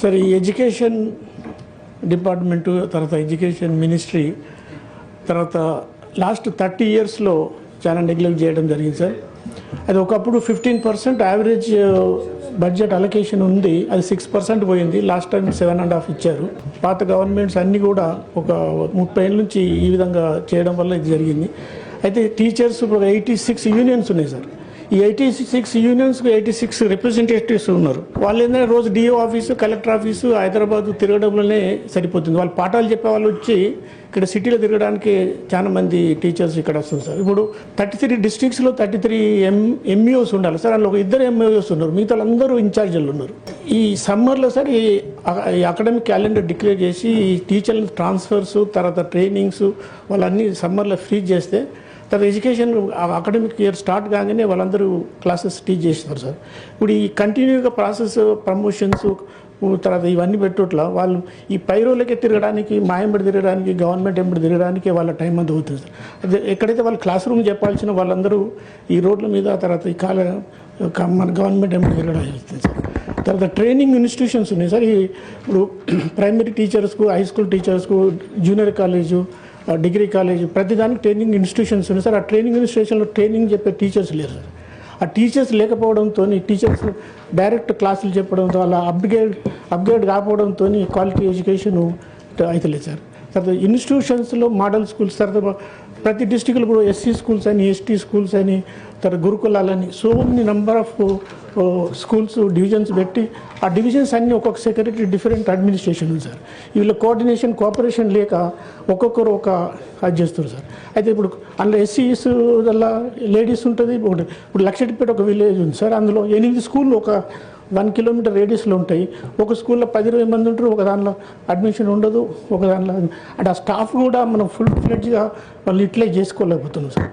Sir ఈ education department తర్వాత education ministry తర్వాత లాస్ట్ థర్టీ ఇయర్స్లో చాలా నెగ్లెక్ట్ చేయడం జరిగింది సార్ అది ఒకప్పుడు fifteen percent average budget allocation ఉంది అది సిక్స్ పర్సెంట్ పోయింది. Last time seven and half ఇచ్చారు. పాత గవర్నమెంట్స్ అన్నీ కూడా ఒక ముప్పై ఏళ్ళ నుంచి ఈ విధంగా చేయడం వల్ల ఇది జరిగింది. అయితే టీచర్స్ ఎయిటీ సిక్స్ యూనియన్స్ ఉన్నాయి సార్ ఈ eighty six unions eighty six representatives ఉన్నారు. వాళ్ళు ఏంటంటే రోజు DO office collector office Hyderabad తిరగడంలోనే సరిపోతుంది. వాళ్ళు పాఠాలు చెప్పే వాళ్ళు వచ్చి ఇక్కడ సిటీలో తిరగడానికి చాలా మంది టీచర్స్ ఇక్కడ వస్తుంది సార్. ఇప్పుడు థర్టీ త్రీ డిస్ట్రిక్ట్స్లో థర్టీ త్రీ ఎం ఎంఈఓస్ ఉండాలి సార్. అందులో ఒక ఇద్దరు ఎంఈఓస్ ఉన్నారు. మిగతా వాళ్ళందరూ ఇన్ఛార్జీలు ఉన్నారు. ఈ సమ్మర్లో సార్ ఈ ఈ అకాడమిక్ క్యాలెండర్ డిక్లేర్ చేసి ఈ టీచర్ల ట్రాన్స్ఫర్స్ తర్వాత ట్రైనింగ్స్ వాళ్ళన్నీ సమ్మర్లో ఫ్రీ చేస్తే తర్వాత ఎడ్యుకేషన్ అకాడమిక్ ఇయర్ స్టార్ట్ కాగానే వాళ్ళందరూ క్లాసెస్ టీచ్ చేస్తున్నారు సార్. ఇప్పుడు ఈ కంటిన్యూగా ప్రాసెస్ ప్రమోషన్స్ తర్వాత ఇవన్నీ పెట్టుట్ల వాళ్ళు ఈ పైరోలకే తిరగడానికి మాయంబడి తిరగడానికి గవర్నమెంట్ ఎంబడి తిరగడానికి వాళ్ళ టైం అంతా అవుతుంది సార్. అదే ఎక్కడైతే వాళ్ళు క్లాస్ రూమ్ చెప్పాల్సిన వాళ్ళందరూ ఈ రోడ్ల మీద తర్వాత ఈ కాల మన గవర్నమెంట్ ఎంబడి తిరగడం జరుగుతుంది సార్. తర్వాత ట్రైనింగ్ ఇన్స్టిట్యూషన్స్ ఉన్నాయి సార్. ఈ ఇప్పుడు ప్రైమరీ టీచర్స్కు హై స్కూల్ టీచర్స్కు జూనియర్ కాలేజు డిగ్రీ కాలేజ్ ప్రతిదానికి ట్రైనింగ్ ఇన్స్టిట్యూషన్స్ ఉన్నాయి. సార్ ఆ ట్రైనింగ్ ఇన్స్టిట్యూషన్లో ట్రైనింగ్ చెప్పే టీచర్స్ లేరు సార్. ఆ టీచర్స్ లేకపోవడంతో టీచర్స్ డైరెక్ట్ క్లాసులు చెప్పడంతో అలా అప్గ్రేడ్ అప్గ్రేడ్ కాకపోవడంతో క్వాలిటీ ఎడ్యుకేషన్ అవుతలేదు సార్. తర్వాత ఇన్స్టిట్యూషన్స్లో మోడల్ స్కూల్స్ తర్వాత ప్రతి డిస్టిక్లో కూడా ఎస్సీ స్కూల్స్ అని ఎస్టీ స్కూల్స్ అని తర్వాత గురుకులాలని so many number of schools divisions పెట్టి ఆ డివిజన్స్ అన్నీ ఒక్కొక్క సెక్రటరీ డిఫరెంట్ అడ్మినిస్ట్రేషన్ ఉంది సార్. వీళ్ళ కోఆర్డినేషన్ కోఆపరేషన్ లేక ఒక్కొక్కరు ఒక అది చేస్తారు సార్. అయితే ఇప్పుడు అందులో ఎస్సీస్ వల్ల లేడీస్ ఉంటుంది ఇప్పుడు ఇప్పుడు లక్షటిపేట ఒక విలేజ్ ఉంది సార్. అందులో ఎనిమిది స్కూళ్ళు ఒక వన్ కిలోమీటర్ రేడియస్లో ఉంటాయి. ఒక స్కూల్లో పది ఇరవై మంది ఉంటారు. ఒక దానిలో అడ్మిషన్ ఉండదు. ఒక దానిలో అంటే ఆ స్టాఫ్ కూడా మనం ఫుల్ ఫ్లెడ్జ్గా వాళ్ళు ఇట్లే చేసుకోలేకపోతున్నాం సార్.